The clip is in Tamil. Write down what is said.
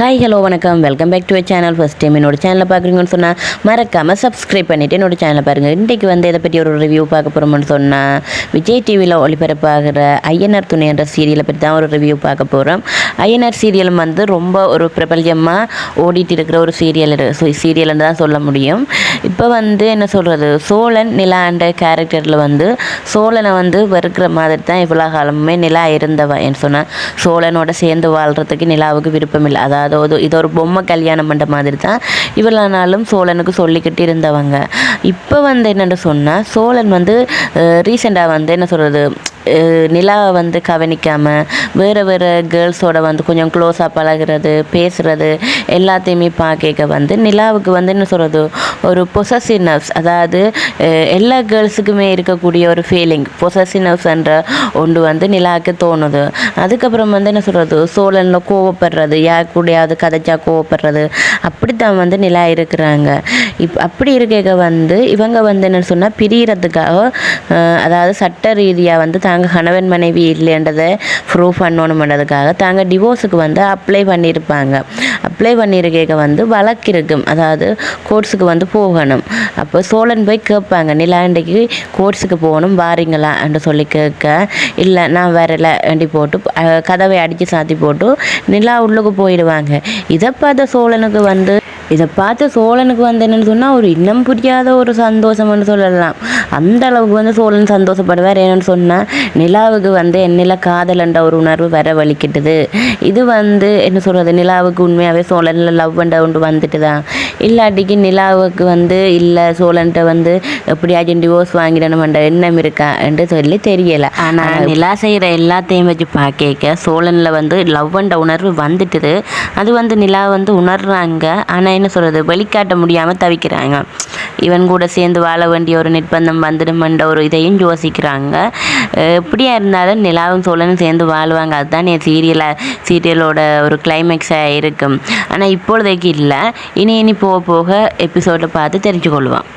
ஹாய் ஹலோ வணக்கம். Welcome back to channel first time என்னோட சேனலை பார்க்குறீங்கன்னு சொன்னால் மறக்காமல் சப்ஸ்கிரைப் பண்ணிவிட்டு என்னோட சேனலை பாருங்கள் இன்றைக்கு வந்து இதை பற்றி ஒரு ரிவ்யூ பார்க்க போகிறோம்னு சொன்னால் விஜய் டிவியில் ஒளிபரப்பாகிற ஐஎன்ஆர் துணை என்ற சீரியலை பற்றி தான் ஒரு ரிவ்யூ பார்க்க போகிறோம் ஐஎன்ஆர் சீரியல் வந்து ரொம்ப ஒரு பிரபல்யமாக ஓடிட்டு இருக்கிற ஒரு சீரியல் சீரியல்னு தான் சொல்ல முடியும். இப்போ வந்து என்ன சொல்கிறது சோழன் நிலா என்ற கேரக்டரில் வந்து சோழனை வந்து வெறுக்கிற மாதிரி தான் இவ்வளோ காலமுமே நிலா இருந்தவன் என்று சொன்னால் சோழனோட சேர்ந்து வாழ்கிறதுக்கு நிலாவுக்கு விருப்பம் இல்லை அதாவது ஒரு இது ஒரு பொம்மை கல்யாணம் பண்ணுற மாதிரி தான் இவ்வளோ நாளும் சோழனுக்கு சொல்லிக்கிட்டு இருந்தவங்க இப்போ வந்து என்னென்னு சொன்னால் சோழன் வந்து ரீசெண்டாக வந்து என்ன சொல்கிறது நிலாவை வந்து கவனிக்காமல் வேறு வேறு கேர்ள்ஸோட வந்து கொஞ்சம் க்ளோஸாக பழகிறது பேசுகிறது எல்லாத்தையுமே பார்க்க வந்து நிலாவுக்கு வந்து என்ன சொல்கிறது ஒரு பொசசிவ்னஸ் அதாவது எல்லா கேர்ள்ஸுக்குமே இருக்கக்கூடிய ஒரு ஃபீலிங் பொசசிவ்னஸ்ன்ற ஒன்று வந்து நிலாவுக்கு தோணுது. அதுக்கப்புறம் வந்து என்ன சொல்கிறது சோழனில் கோவப்படுறது யார் கூடயாவது கதைச்சா கோவப்படுறது அப்படித்தான் வந்து நிலா இருக்கிறாங்க. இப் அப்படி இருக்க வந்து இவங்க வந்து என்ன சொன்னால் பிரியறதுக்காக அதாவது சட்ட ரீதியாக வந்து தாங்க கணவன் மனைவி இல்லைன்றதை ப்ரூவ் பண்ணணுமன்றதுக்காக தாங்க டிவோர்ஸுக்கு வந்து அப்ளை பண்ணியிருப்பாங்க அப்ளை பண்ணியிருக்க வந்து வழக்கு இருக்கும். அதாவது கோர்ட்ஸுக்கு வந்து போகணும். அப்போ சோழன் போய் கேட்பாங்க நிலாண்டைக்கு கோர்ட்ஸுக்கு போகணும் வாரீங்களா? என்று சொல்லி கேட்க இல்லை நான் வரல வேண்டி போட்டு கதவை அடித்து சாத்தி போட்டு நிலா உள்ளுக்கு போயிடுவாங்க. இதை பார்த்த சோழனுக்கு வந்து இதை பார்த்து சோழனுக்கு வந்தேன்னு என்னன்னு சொன்னால் ஒரு இன்னம் புரியாத ஒரு சந்தோஷம்னு சொல்லலாம். அந்த அளவுக்கு வந்து சோழன் சந்தோஷப்படுவார். என்னன்னு சொன்னால் நிலாவுக்கு வந்து என்னில காதலன்ற ஒரு உணர்வு வர வலிக்கிட்டுது இது வந்து என்ன சொல்கிறது நிலாவுக்கு உண்மையாகவே சோழனில் லவ் பண்ண ஒன்று வந்துட்டு தான். இல்லாட்டிக்கு நிலாவுக்கு வந்து இல்லை சோழன்ட்ட வந்து எப்படியாச்சும் டிவோர்ஸ் வாங்கிடணும்ன்ற எண்ணம் இருக்கா என்று சொல்லி தெரியலை. ஆனால் நிலா செய்கிற எல்லாத்தையும் வச்சு பார்க்க சோழனில் வந்து லவ் பண்ண உணர்வு வந்துட்டுது. அது வந்து நிலா வந்து உணர்றாங்க. ஆனால் என்ன சொல்கிறது வெளிக்காட்ட முடியாமல் தவிக்கிறாங்க. இவன் கூட சேர்ந்து வாழ வேண்டிய ஒரு நிர்பந்தம் வந்துடுமென்ற ஒரு இதையும் யோசிக்கிறாங்க. எப்படியா இருந்தாலும் நிலாவும் சோழனும் சேர்ந்து வாழ்வாங்க. அதுதான் என் சீரியலை சீரியலோட ஒரு கிளைமேக்ஸாக இருக்கும். ஆனால் இப்பொழுதைக்கு இல்லை. இனி இனி போக போக எபிசோடில் பார்த்து தெரிஞ்சு கொள்வான்